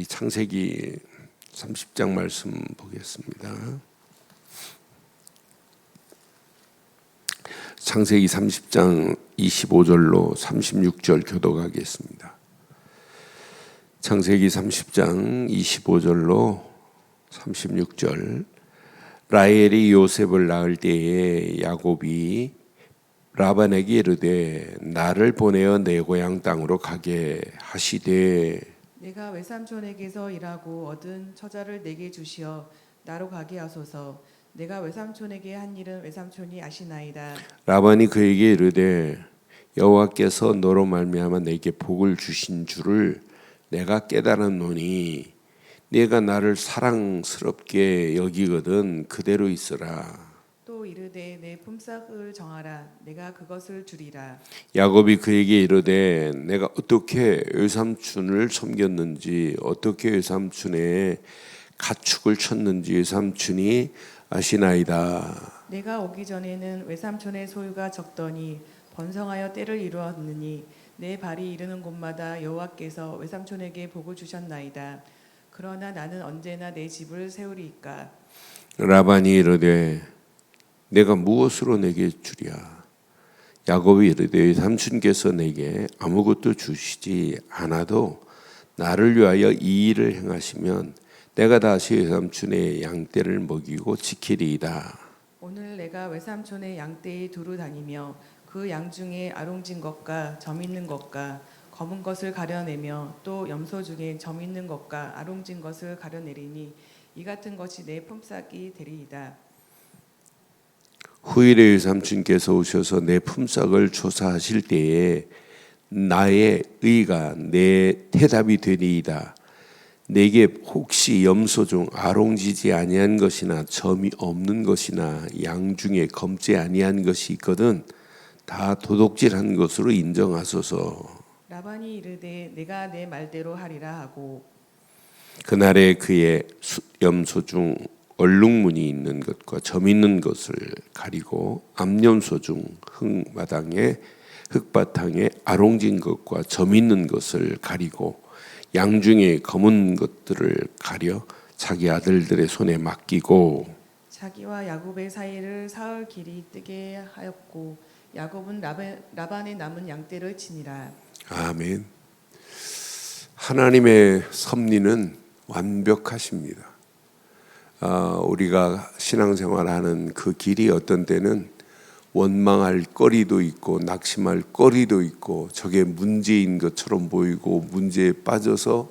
이 창세기 30장 말씀 보겠습니다. 창세기 30장 25절로 36절 교독하겠습니다. 창세기 30장 25절로 36절 라헬이 요셉을 낳을 때에 야곱이 라반에게 이르되 나를 보내어 내 고향 땅으로 가게 하시되 내가 외삼촌에게서 일하고 얻은 처자를 내게 주시어 나로 가게 하소서. 내가 외삼촌에게 한 일은 외삼촌이 아시나이다. 라반이 그에게 이르되 여호와께서 너로 말미암아 내게 복을 주신 줄을 내가 깨달았노니 내가 나를 사랑스럽게 여기거든 그대로 있으라. 또 이르되 내 품삯을 정하라. 내가 그것을 주리라. 야곱이 그에게 이르되 내가 어떻게 외삼촌을 섬겼는지 어떻게 외삼촌의 가축을 쳤는지 외삼촌이 아시나이다. 내가 오기 전에는 외삼촌의 소유가 적더니 번성하여 때를 이루었느니 내 발이 이르는 곳마다 여호와께서 외삼촌에게 복을 주셨나이다. 그러나 나는 언제나 내 집을 세우리이까. 라반이 이르되 내가 무엇으로 내게 주랴 야곱이 이르되 삼촌께서 내게 아무것도 주시지 않아도 나를 위하여 이 일을 행하시면 내가 다시 외삼촌의 양떼를 먹이고 지키리이다 오늘 내가 외삼촌의 양떼에 두루 다니며 그 양 중에 아롱진 것과 점 있는 것과 검은 것을 가려내며 또 염소 중에 점 있는 것과 아롱진 것을 가려내리니 이 같은 것이 내 품삯이 되리이다. 후일에 외삼촌께서 오셔서 내 품삯을 조사하실 때에 나의 의가 내 대답이 되리이다. 내게 혹시 염소 중 아롱지지 아니한 것이나 점이 없는 것이나 양 중에 검지 아니한 것이 있거든 다 도둑질한 것으로 인정하소서. 라반이 이르되 내가 내 말대로 하리라 하고 그날에 그의 수- 염소 중 얼룩무늬 있는 것과 점 있는 것을 가리고 암염소 중 흙마당에 흙바탕에 아롱진 것과 점 있는 것을 가리고 양 중에 검은 것들을 가려 자기 아들들의 손에 맡기고 자기와 야곱의 사이를 사흘 길이 뜨게 하였고 야곱은 라반, 라반의 남은 양떼를 치니라. 아멘. 하나님의 섭리는 완벽하십니다. 아, 우리가 신앙생활하는 그 길이 어떤 때는 원망할 거리도 있고 낙심할 거리도 있고 저게 문제인 것처럼 보이고 문제에 빠져서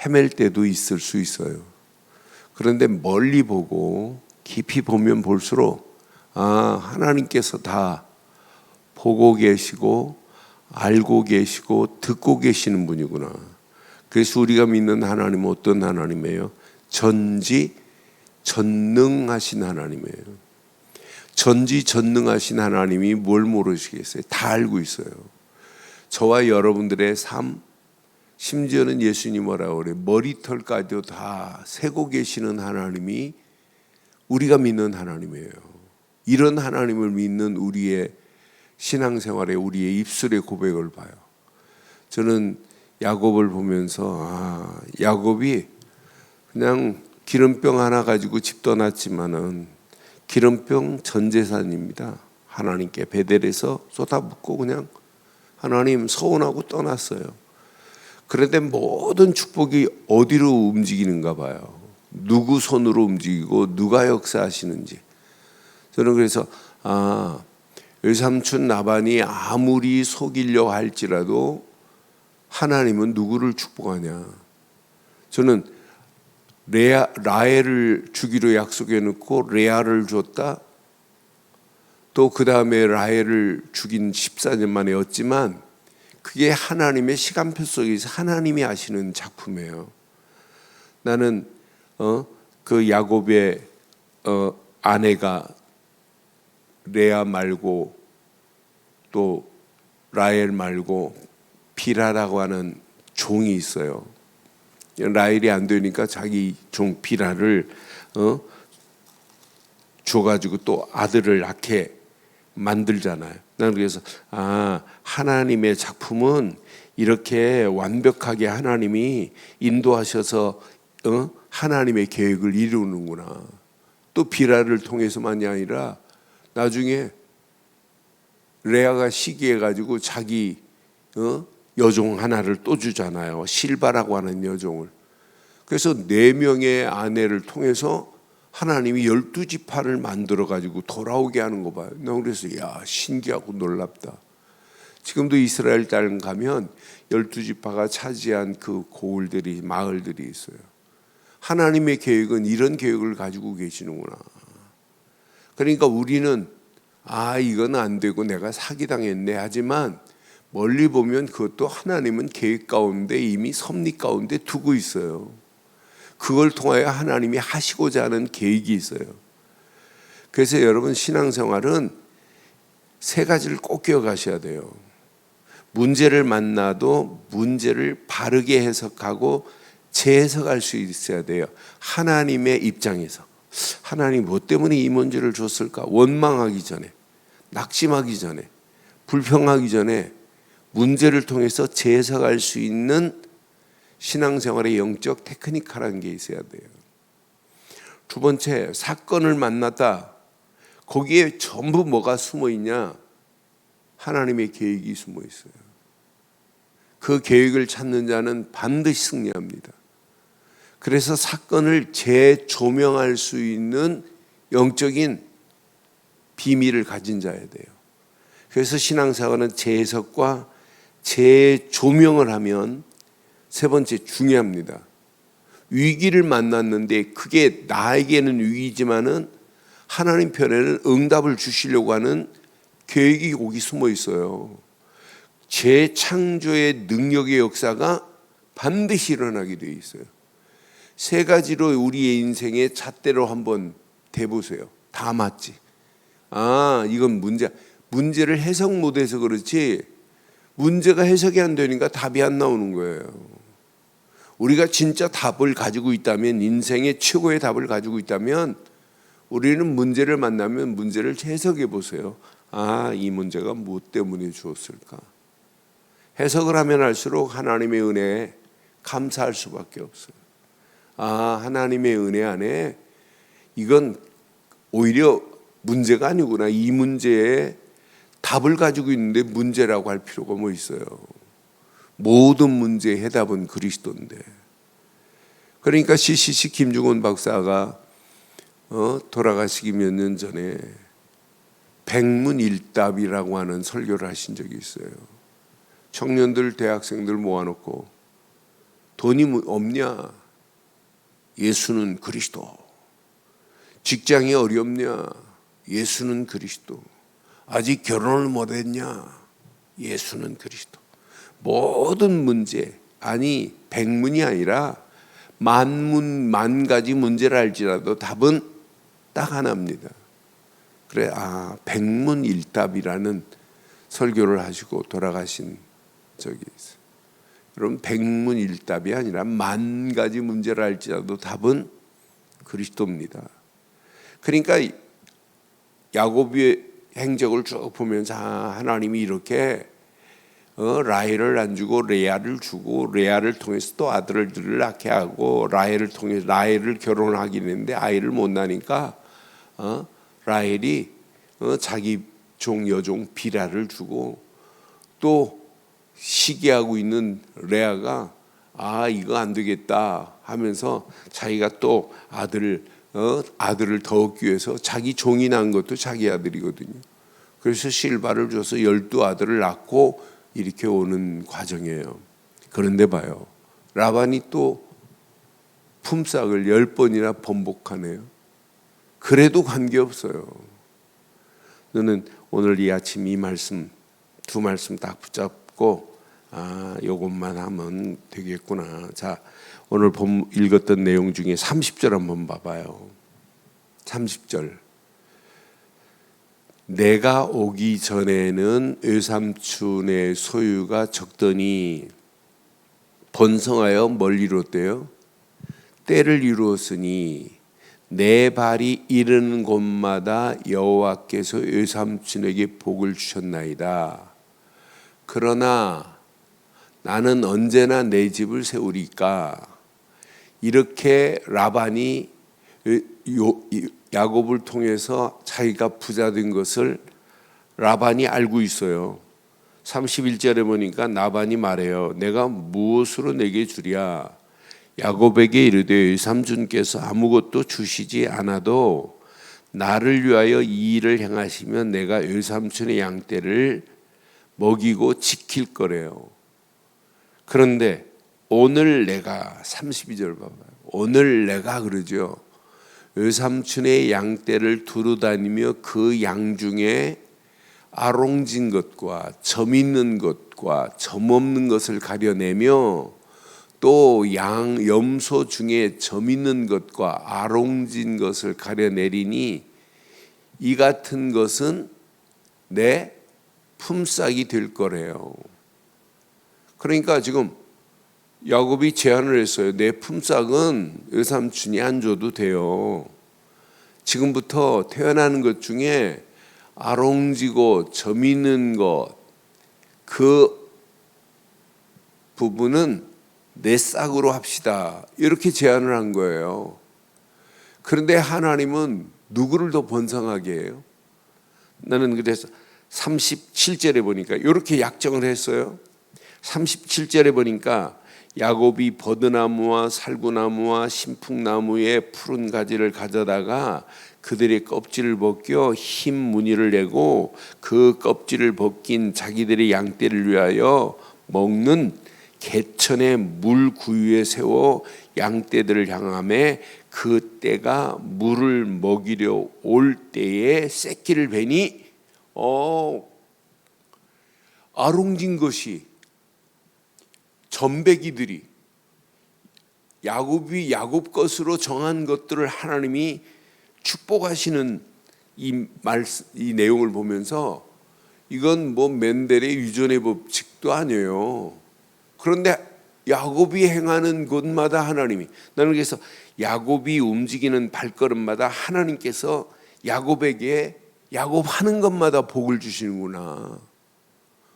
헤맬 때도 있을 수 있어요. 그런데 멀리 보고 깊이 보면 볼수록 아 하나님께서 다 보고 계시고 알고 계시고 듣고 계시는 분이구나. 그래서 우리가 믿는 하나님은 어떤 하나님이에요? 전지 전능하신 하나님이에요. 전지 전능하신 하나님이 뭘 모르시겠어요? 다 알고 있어요. 저와 여러분들의 삶, 심지어는 예수님 뭐라고 그래? 머리털까지도 다 세고 계시는 하나님이 우리가 믿는 하나님이에요. 이런 하나님을 믿는 우리의 신앙생활에 우리의 입술의 고백을 봐요. 저는 야곱을 보면서 아, 야곱이 그냥 기름병 하나 가지고 집 떠났지만은 기름병 전 재산입니다. 하나님께 베델에서 쏟아붓고 그냥 하나님 서운하고 떠났어요. 그런데 모든 축복이 어디로 움직이는가 봐요. 누구 손으로 움직이고 누가 역사하시는지. 저는 그래서 아 외삼촌 나반이 아무리 속이려 할지라도 하나님은 누구를 축복하냐. 저는 레아, 라헬을 주기로 약속해 놓고 레아를 줬다. 또 그 다음에 라헬을 죽인 14년 만에 였지만 그게 하나님의 시간표 속에서 하나님이 하시는 작품이에요. 나는 어, 그 야곱의 어, 아내가 레아 말고 또 라헬 말고 비라라고 하는 종이 있어요. 라헬이 안 되니까 자기 종 비라를 어? 줘가지고 또 아들을 낳게 만들잖아요. 나는 그래서 아 하나님의 작품은 이렇게 완벽하게 하나님이 인도하셔서 어? 하나님의 계획을 이루는구나. 또 비라를 통해서만이 아니라 나중에 레아가 시기해 가지고 자기 어? 여종 하나를 또 주잖아요. 실바라고 하는 여종을. 그래서 네 명의 아내를 통해서 하나님이 열두 지파를 만들어 가지고 돌아오게 하는 거 봐요. 나 그래서 야 신기하고 놀랍다. 지금도 이스라엘 땅 가면 열두 지파가 차지한 그 고을들이 마을들이 있어요. 하나님의 계획은 이런 계획을 가지고 계시는구나. 그러니까 우리는 아 이건 안 되고 내가 사기 당했네 하지만 멀리 보면 그것도 하나님은 계획 가운데 이미 섭리 가운데 두고 있어요. 그걸 통하여 하나님이 하시고자 하는 계획이 있어요. 그래서 여러분 신앙생활은 세 가지를 꼭 기억하셔야 돼요. 문제를 만나도 문제를 바르게 해석하고 재해석할 수 있어야 돼요. 하나님의 입장에서. 하나님 뭐 때문에 이 문제를 줬을까? 원망하기 전에, 낙심하기 전에, 불평하기 전에 문제를 통해서 재해석할 수 있는 신앙생활의 영적 테크니카라는 게 있어야 돼요. 두 번째, 사건을 만났다. 거기에 전부 뭐가 숨어 있냐? 하나님의 계획이 숨어 있어요. 그 계획을 찾는 자는 반드시 승리합니다. 그래서 사건을 재조명할 수 있는 영적인 비밀을 가진 자야 돼요. 그래서 신앙생활은 재해석과 재조명을 하면 세 번째 중요합니다. 위기를 만났는데 그게 나에게는 위기지만은 하나님 편에는 응답을 주시려고 하는 계획이 거기 숨어 있어요. 재창조의 능력의 역사가 반드시 일어나게 되어 있어요. 세 가지로 우리의 인생의 잣대로 한번 대보세요. 다 맞지. 아, 이건 문제. 문제를 해석 못해서 그렇지. 문제가 해석이 안 되니까 답이 안 나오는 거예요. 우리가 진짜 답을 가지고 있다면 인생의 최고의 답을 가지고 있다면 우리는 문제를 만나면 문제를 해석해 보세요. 아, 이 문제가 무엇 때문에 주었을까? 해석을 하면 할수록 하나님의 은혜에 감사할 수밖에 없어요. 아, 하나님의 은혜 안에 이건 오히려 문제가 아니구나. 이 문제에 답을 가지고 있는데 문제라고 할 필요가 뭐 있어요. 모든 문제의 해답은 그리스도인데. 그러니까 CCC 김중원 박사가 어, 돌아가시기 몇 년 전에 백문일답이라고 하는 설교를 하신 적이 있어요. 청년들, 대학생들 모아놓고 돈이 뭐 없냐? 예수는 그리스도. 직장이 어렵냐? 예수는 그리스도. 아직 결혼을 못했냐? 예수는 그리스도. 모든 문제 아니 백문이 아니라 만문 만 가지 문제를 알지라도 답은 딱 하나입니다. 그래 아 백문일답이라는 설교를 하시고 돌아가신 적이 있어요. 여러분 백문일답이 아니라 만 가지 문제를 알지라도 답은 그리스도입니다. 그러니까 야곱의 행적을 쭉 보면서 아, 하나님이 이렇게 어, 라헬을 안 주고 레아를 주고 레아를 통해서 또 아들들을 낳게 하고 라헬을 통해서 라헬을 결혼하긴 했는데 아이를 못 낳으니까 어, 라헬이 어, 자기 종 여종 비라를 주고 또 시기하고 있는 레아가 아 이거 안 되겠다 하면서 자기가 또 아들을 어, 아들을 더 얻기 위해서 자기 종이 낳은 것도 자기 아들이거든요. 그래서 실바를 줘서 열두 아들을 낳고 이렇게 오는 과정이에요. 그런데 봐요. 라반이 또 품삯을 열 번이나 번복하네요. 그래도 관계없어요. 너는 오늘 이 아침 이 말씀 두 말씀 딱 붙잡고 아 요것만 하면 되겠구나. 자 오늘 본 읽었던 내용 중에 30절 한번 봐봐요. 30절. 내가 오기 전에는 외삼촌의 소유가 적더니 번성하여 뭘 이뤘대요? 때를 이루었으니 내 발이 이르는 곳마다 여호와께서 외삼촌에게 복을 주셨나이다. 그러나 나는 언제나 내 집을 세우리까 이렇게 라반이 야곱을 통해서 자기가 부자 된 것을 라반이 알고 있어요. 31절에 보니까 나반이 말해요. 내가 무엇으로 내게 주랴? 야곱에게 이르되 삼촌께서 아무것도 주시지 않아도 나를 위하여 이 일을 행하시면 내가 외삼촌의 양떼를 먹이고 지킬 거래요. 그런데 오늘 내가 32절 봐봐요. 오늘 내가 그러죠. 외삼촌의 양떼를 두루 다니며 그 양 중에 아롱진 것과 점 있는 것과 점 없는 것을 가려내며 또 양 염소 중에 점 있는 것과 아롱진 것을 가려내리니 이 같은 것은 내 품삯이 될 거래요. 그러니까 지금 야곱이 제안을 했어요. 내 품삯은 외삼촌이 안 줘도 돼요. 지금부터 태어나는 것 중에 아롱지고 점 있는 것, 그 부분은 내 싹으로 합시다. 이렇게 제안을 한 거예요. 그런데 하나님은 누구를 더 번성하게 해요? 나는 그래서 37절에 보니까 이렇게 약정을 했어요. 37절에 보니까 야곱이 버드나무와 살구나무와 신풍나무의 푸른 가지를 가져다가 그들의 껍질을 벗겨 흰 무늬를 내고 그 껍질을 벗긴 자기들의 양떼를 위하여 먹는 개천의 물 구유에 세워 양떼들을 향함에 그 떼가 물을 먹이려 올 때에 새끼를 베니 어 아롱진 것이 전배기들이 야곱이 야곱 것으로 정한 것들을 하나님이 축복하시는 이 말 이 내용을 보면서 이건 뭐 맨델의 유전의 법칙도 아니에요. 그런데 야곱이 행하는 곳마다 하나님이 나는 그래서 야곱이 움직이는 발걸음마다 하나님께서 야곱에게 야곱 하는 것마다 복을 주시는구나.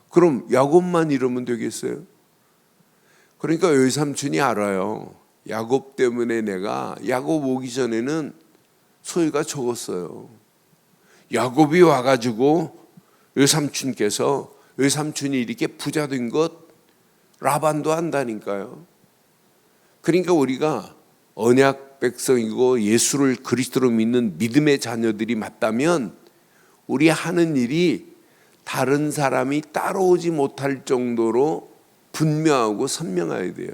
그럼 야곱만 이러면 되겠어요? 그러니까 외삼촌이 알아요. 야곱 때문에 내가 야곱 오기 전에는 소유가 적었어요. 야곱이 와가지고 외삼촌께서 외삼촌이 이렇게 부자 된 것 라반도 안다니까요. 그러니까 우리가 언약 백성이고 예수를 그리스도로 믿는 믿음의 자녀들이 맞다면 우리 하는 일이 다른 사람이 따라오지 못할 정도로 분명하고 선명해야 돼요.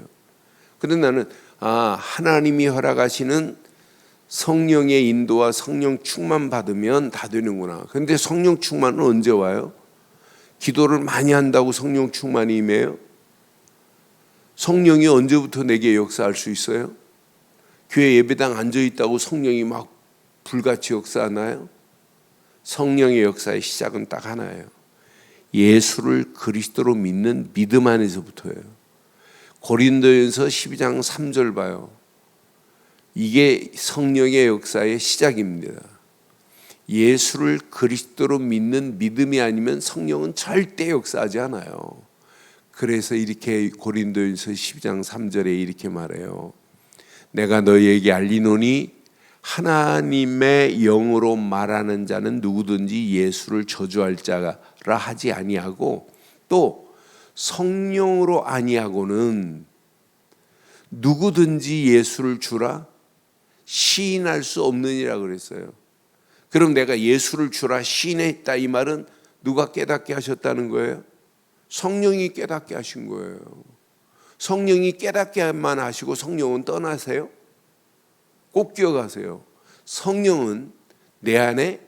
그런데 나는 아 하나님이 허락하시는 성령의 인도와 성령 충만 받으면 다 되는구나. 그런데 성령 충만은 언제 와요? 기도를 많이 한다고 성령 충만이 임해요? 성령이 언제부터 내게 역사할 수 있어요? 교회 예배당 앉아 있다고 성령이 막 불같이 역사하나요? 성령의 역사의 시작은 딱 하나예요. 예수를 그리스도로 믿는 믿음 안에서부터예요. 고린도전서 12장 3절 봐요. 이게 성령의 역사의 시작입니다. 예수를 그리스도로 믿는 믿음이 아니면 성령은 절대 역사하지 않아요. 그래서 이렇게 고린도전서 12장 3절에 이렇게 말해요. 내가 너희에게 알리노니 하나님의 영으로 말하는 자는 누구든지 예수를 저주할 자라 하지 아니하고 또 성령으로 아니하고는 누구든지 예수를 주라 시인할 수 없느니라 그랬어요. 그럼 내가 예수를 주라 시인했다 이 말은 누가 깨닫게 하셨다는 거예요? 성령이 깨닫게 하신 거예요. 성령이 깨닫게만 하시고 성령은 떠나세요? 꼭 기억하세요. 성령은 내 안에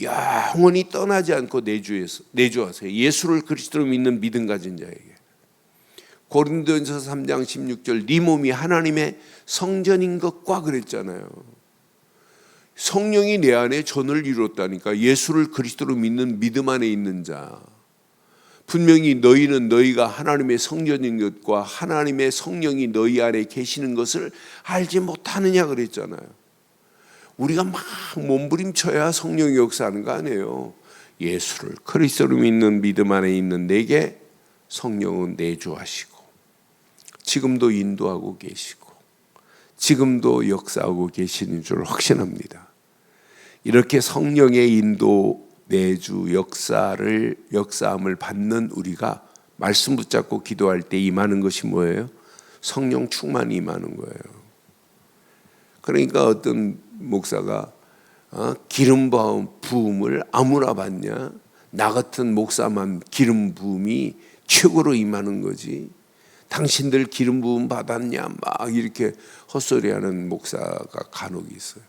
영원히 떠나지 않고 내주해서 내주하세요. 예수를 그리스도로 믿는 믿음 가진 자에게. 고린도전서 3장 16절 네 몸이 하나님의 성전인 것과 그랬잖아요. 성령이 내 안에 전을 이뤘다니까 예수를 그리스도로 믿는 믿음 안에 있는 자. 분명히 너희는 너희가 하나님의 성전인 것과 하나님의 성령이 너희 안에 계시는 것을 알지 못하느냐 그랬잖아요. 우리가 막 몸부림쳐야 성령이 역사하는 거 아니에요. 예수를 그리스도로 믿는 믿음 안에 있는 내게 성령은 내주하시고 지금도 인도하고 계시고 지금도 역사하고 계시는 줄 확신합니다. 이렇게 성령의 인도 내주 역사를 역사함을 받는 우리가 말씀 붙잡고 기도할 때 임하는 것이 뭐예요? 성령 충만이 임하는 거예요. 그러니까 어떤 목사가 어, 기름 부음 부음을 아무나 받냐? 나 같은 목사만 기름 부음이 최고로 임하는 거지. 당신들 기름 부음 받았냐? 막 이렇게 헛소리하는 목사가 간혹 있어요.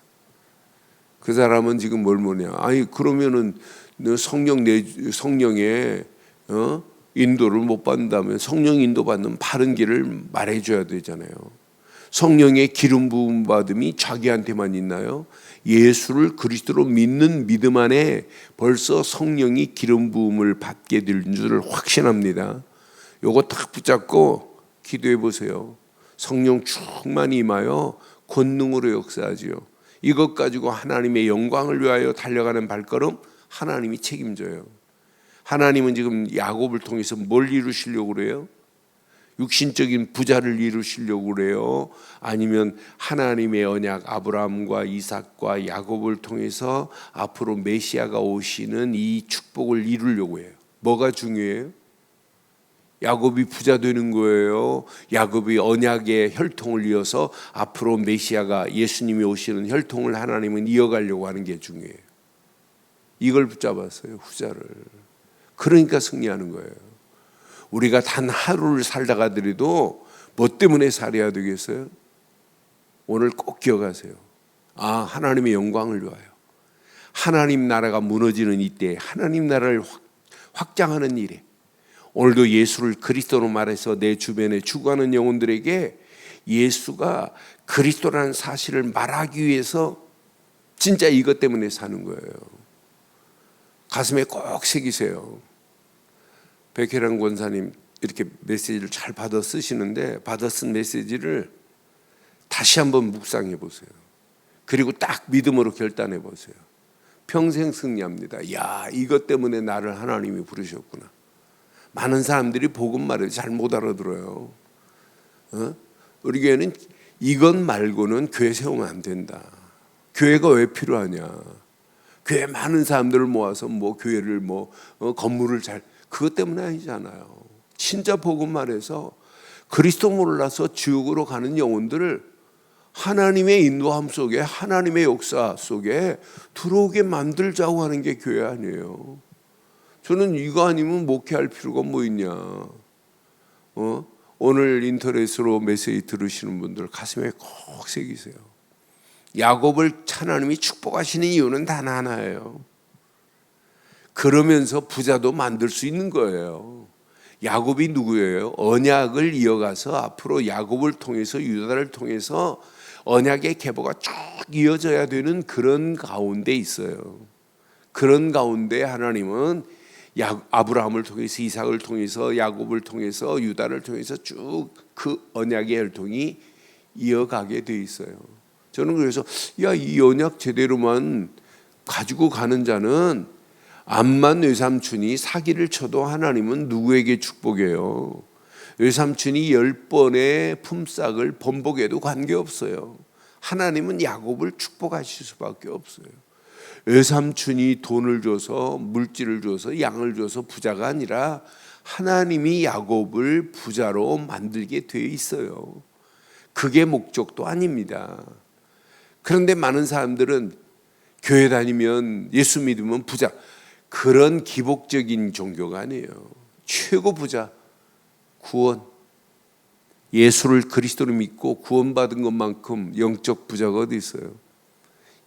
그 사람은 지금 뭘 뭐냐? 아니 그러면은 너 성령 내 성령의 어? 인도를 못 받는다면 성령 인도 받는 바른 길을 말해줘야 되잖아요. 성령의 기름 부음 받음이 자기한테만 있나요? 예수를 그리스도로 믿는 믿음 안에 벌써 성령이 기름 부음을 받게 될 줄을 확신합니다. 요거 딱 붙잡고 기도해 보세요. 성령 충만히 임하여 권능으로 역사하지요. 이것 가지고 하나님의 영광을 위하여 달려가는 발걸음 하나님이 책임져요. 하나님은 지금 야곱을 통해서 뭘 이루시려고 그래요? 육신적인 부자를 이루시려고 그래요. 아니면 하나님의 언약 아브라함과 이삭과 야곱을 통해서 앞으로 메시아가 오시는 이 축복을 이루려고 해요. 뭐가 중요해요? 야곱이 부자 되는 거예요. 야곱이 언약의 혈통을 이어서 앞으로 메시아가 예수님이 오시는 혈통을 하나님은 이어가려고 하는 게 중요해요. 이걸 붙잡았어요. 후자를. 그러니까 승리하는 거예요. 우리가 단 하루를 살다가 더라도 뭐 때문에 살아야 되겠어요? 오늘 꼭 기억하세요. 아, 하나님의 영광을 위하여. 하나님 나라가 무너지는 이때 하나님 나라를 확, 확장하는 일에 오늘도 예수를 그리스도로 말해서 내 주변에 죽어가는 영혼들에게 예수가 그리스도라는 사실을 말하기 위해서 진짜 이것 때문에 사는 거예요. 가슴에 꼭 새기세요. 백혜란 권사님 이렇게 메시지를 잘 받아 쓰시는데 받아 쓴 메시지를 다시 한번 묵상해 보세요. 그리고 딱 믿음으로 결단해 보세요. 평생 승리합니다. 야, 이것 때문에 나를 하나님이 부르셨구나. 많은 사람들이 복음 말을 잘 못 알아들어요. 어? 우리 교회는 이것 말고는 교회 세우면 안 된다. 교회가 왜 필요하냐? 교회 많은 사람들을 모아서 뭐 교회를 뭐 어, 건물을 잘 그것 때문에 아니잖아요. 진짜 복음 말해서 그리스도 몰라서 지옥으로 가는 영혼들을 하나님의 인도함 속에 하나님의 역사 속에 들어오게 만들자고 하는 게 교회 아니에요. 저는 이거 아니면 목회할 필요가 뭐 있냐. 어? 오늘 인터넷으로 메시지 들으시는 분들 가슴에 꼭 새기세요. 야곱을 하나님이 축복하시는 이유는 단 하나예요. 그러면서 부자도 만들 수 있는 거예요. 야곱이 누구예요? 언약을 이어가서 앞으로 야곱을 통해서 유다를 통해서 언약의 계보가 쭉 이어져야 되는 그런 가운데 있어요. 그런 가운데 하나님은 야, 아브라함을 통해서 이삭을 통해서 야곱을 통해서 유다를 통해서 쭉 그 언약의 혈통이 이어가게 돼 있어요. 저는 그래서 야 이 언약 제대로만 가지고 가는 자는 암만 외삼촌이 사기를 쳐도 하나님은 누구에게 축복해요? 외삼촌이 열 번의 품삯을 번복해도 관계없어요. 하나님은 야곱을 축복하실 수밖에 없어요. 외삼촌이 돈을 줘서 물질을 줘서 양을 줘서 부자가 아니라 하나님이 야곱을 부자로 만들게 돼 있어요. 그게 목적도 아닙니다. 그런데 많은 사람들은 교회 다니면 예수 믿으면 부자 그런 기복적인 종교가 아니에요. 최고 부자 구원 예수를 그리스도로 믿고 구원받은 것만큼 영적 부자가 어디 있어요?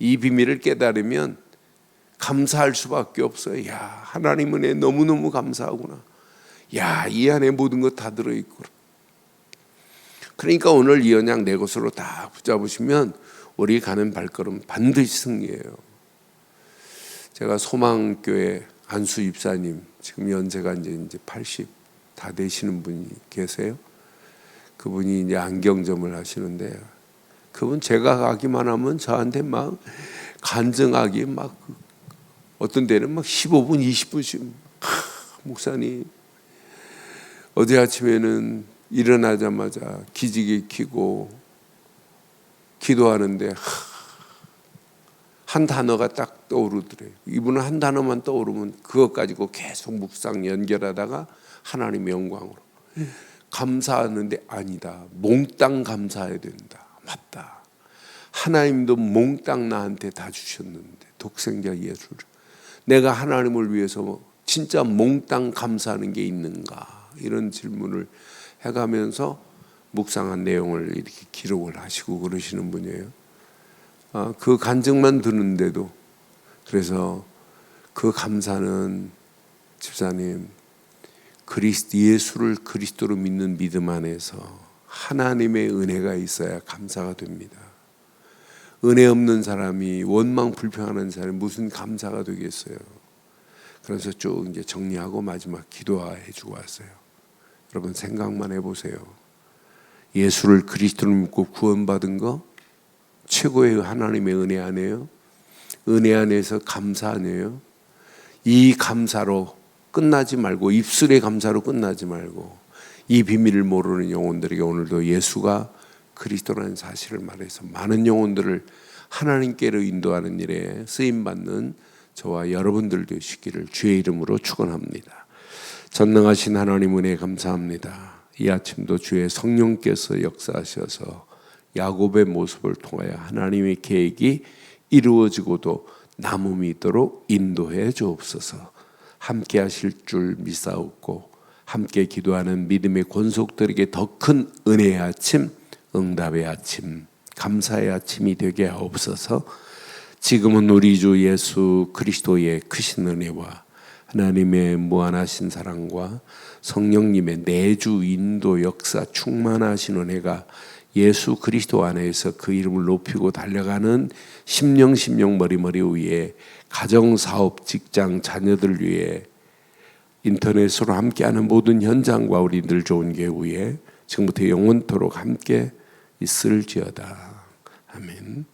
이 비밀을 깨달으면 감사할 수밖에 없어요. 야, 하나님 은혜 너무너무 감사하구나. 야, 이 안에 모든 것 다 들어있고. 그러니까 오늘 이 언약 내 것으로 다 붙잡으시면 우리 가는 발걸음 반드시 승리해요. 제가 소망교회 안수 입사님 지금 연세가 이제 80 다 되시는 분이 계세요. 그분이 이제 안경점을 하시는데 그분 제가 가기만 하면 저한테 막 간증하기 막 어떤 데는 막 15분 20분씩 목사님 어제 아침에는 일어나자마자 기지개 켜고 기도하는데 하, 한 단어가 딱 떠오르더래요. 이분은 한 단어만 떠오르면 그것 가지고 계속 묵상 연결하다가 하나님의 영광으로 감사하는데 아니다. 몽땅 감사해야 된다. 맞다. 하나님도 몽땅 나한테 다 주셨는데 독생자 예수를 내가 하나님을 위해서 진짜 몽땅 감사하는 게 있는가 이런 질문을 해가면서 묵상한 내용을 이렇게 기록을 하시고 그러시는 분이에요. 아, 그 간증만 듣는데도 그래서 그 감사는 집사님 그리스도 예수를 그리스도로 믿는 믿음 안에서 하나님의 은혜가 있어야 감사가 됩니다. 은혜 없는 사람이 원망 불평하는 사람이 무슨 감사가 되겠어요. 그래서 쭉 이제 정리하고 마지막 기도해 주고 왔어요. 여러분 생각만 해보세요. 예수를 그리스도로 믿고 구원받은 거 최고의 하나님의 은혜 아니에요? 은혜 안에서 감사 아니에요? 이 감사로 끝나지 말고 입술의 감사로 끝나지 말고 이 비밀을 모르는 영혼들에게 오늘도 예수가 그리스도라는 사실을 말해서 많은 영혼들을 하나님께로 인도하는 일에 쓰임 받는 저와 여러분들 되시기를 주의 이름으로 축원합니다. 전능하신 하나님 은혜 감사합니다. 이 아침도 주의 성령께서 역사하셔서 야곱의 모습을 통하여 하나님의 계획이 이루어지고도 남음이 있도록 인도해 주옵소서. 함께 하실 줄 믿사옵고 함께 기도하는 믿음의 권속들에게 더 큰 은혜의 아침, 응답의 아침, 감사의 아침이 되게 하옵소서. 지금은 우리 주 예수 그리스도의 크신 은혜와 하나님의 무한하신 사랑과 성령님의 내주 인도 역사 충만하신 은혜가 예수 그리스도 안에서 그 이름을 높이고 달려가는 심령 심령 머리머리 위에 가정 사업 직장 자녀들 위해 인터넷으로 함께하는 모든 현장과 우리 늘 좋은 교회 지금부터 영원토록 함께 있을지어다 아멘.